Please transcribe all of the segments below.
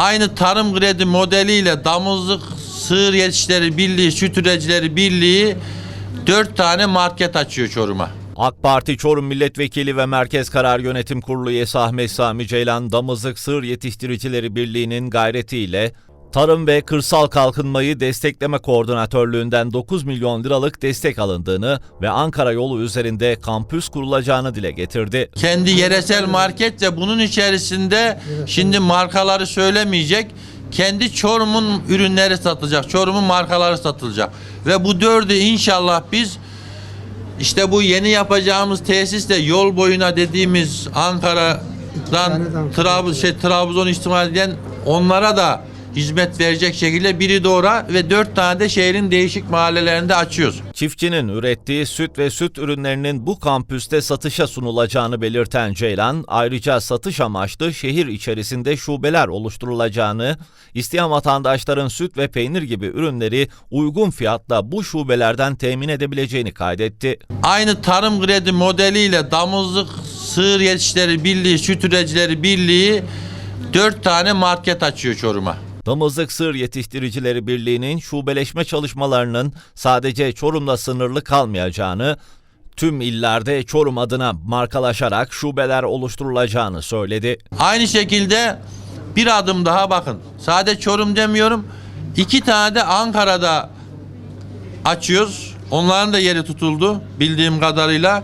Aynı tarım kredi modeliyle Damızlık Sığır Yetişleri Birliği, Süt Üreticileri Birliği dört tane market açıyor Çorum'a. AK Parti Çorum Milletvekili ve Merkez Karar Yönetim Kurulu üyesi Ahmet Sami Ceylan, Damızlık Sığır Yetiştiricileri Birliği'nin gayretiyle Tarım ve Kırsal Kalkınmayı Destekleme Koordinatörlüğü'nden 9 milyon liralık destek alındığını ve Ankara yolu üzerinde kampüs kurulacağını dile getirdi. Kendi yeresel market ve bunun içerisinde şimdi markaları söylemeyecek. Kendi Çorum'un ürünleri satılacak. Çorum'un markaları satılacak. Ve bu dördü inşallah biz işte bu yeni yapacağımız tesisle yol boyuna dediğimiz Ankara'dan Trabzon, şey, Trabzon ihtimal eden onlara da hizmet verecek şekilde biri doğra ve dört tane de şehrin değişik mahallelerinde açıyoruz. Çiftçinin ürettiği süt ve süt ürünlerinin bu kampüste satışa sunulacağını belirten Ceylan, ayrıca satış amaçlı şehir içerisinde şubeler oluşturulacağını, isteyen vatandaşların süt ve peynir gibi ürünleri uygun fiyatla bu şubelerden temin edebileceğini kaydetti. Aynı tarım kredi modeliyle Damızlık Sığır Yetişleri Birliği, Süt Üreticileri Birliği dört tane market açıyor Çorum'a. Damızlık Sığır Yetiştiricileri Birliği'nin şubeleşme çalışmalarının sadece Çorum'da sınırlı kalmayacağını, tüm illerde Çorum adına markalaşarak şubeler oluşturulacağını söyledi. Aynı şekilde bir adım daha bakın. Sadece Çorum demiyorum. iki tane de Ankara'da açıyoruz. Onların da yeri tutuldu bildiğim kadarıyla.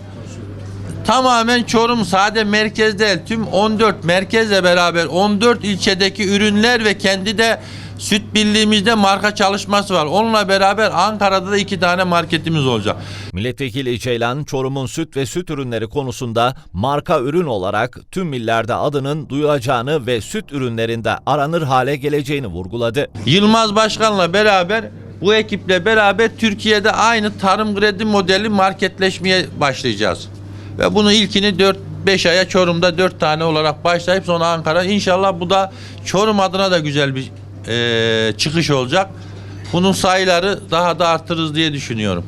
Tamamen Çorum sade merkez değil. Tüm 14 merkezle beraber 14 ilçedeki ürünler ve kendi de süt birliğimizde marka çalışması var. Onunla beraber Ankara'da da iki tane marketimiz olacak. Milletvekili Ceylan, Çorum'un süt ve süt ürünleri konusunda marka ürün olarak tüm illerde adının duyulacağını ve süt ürünlerinde aranır hale geleceğini vurguladı. Yılmaz Başkan'la beraber bu ekiple beraber Türkiye'de aynı tarım kredi modeli marketleşmeye başlayacağız. Ve bunu ilkini 4-5 aya Çorum'da 4 tane olarak başlayıp sonra Ankara. İnşallah bu da Çorum adına da güzel bir eee, çıkış olacak. Bunun sayıları daha da artırırız diye düşünüyorum.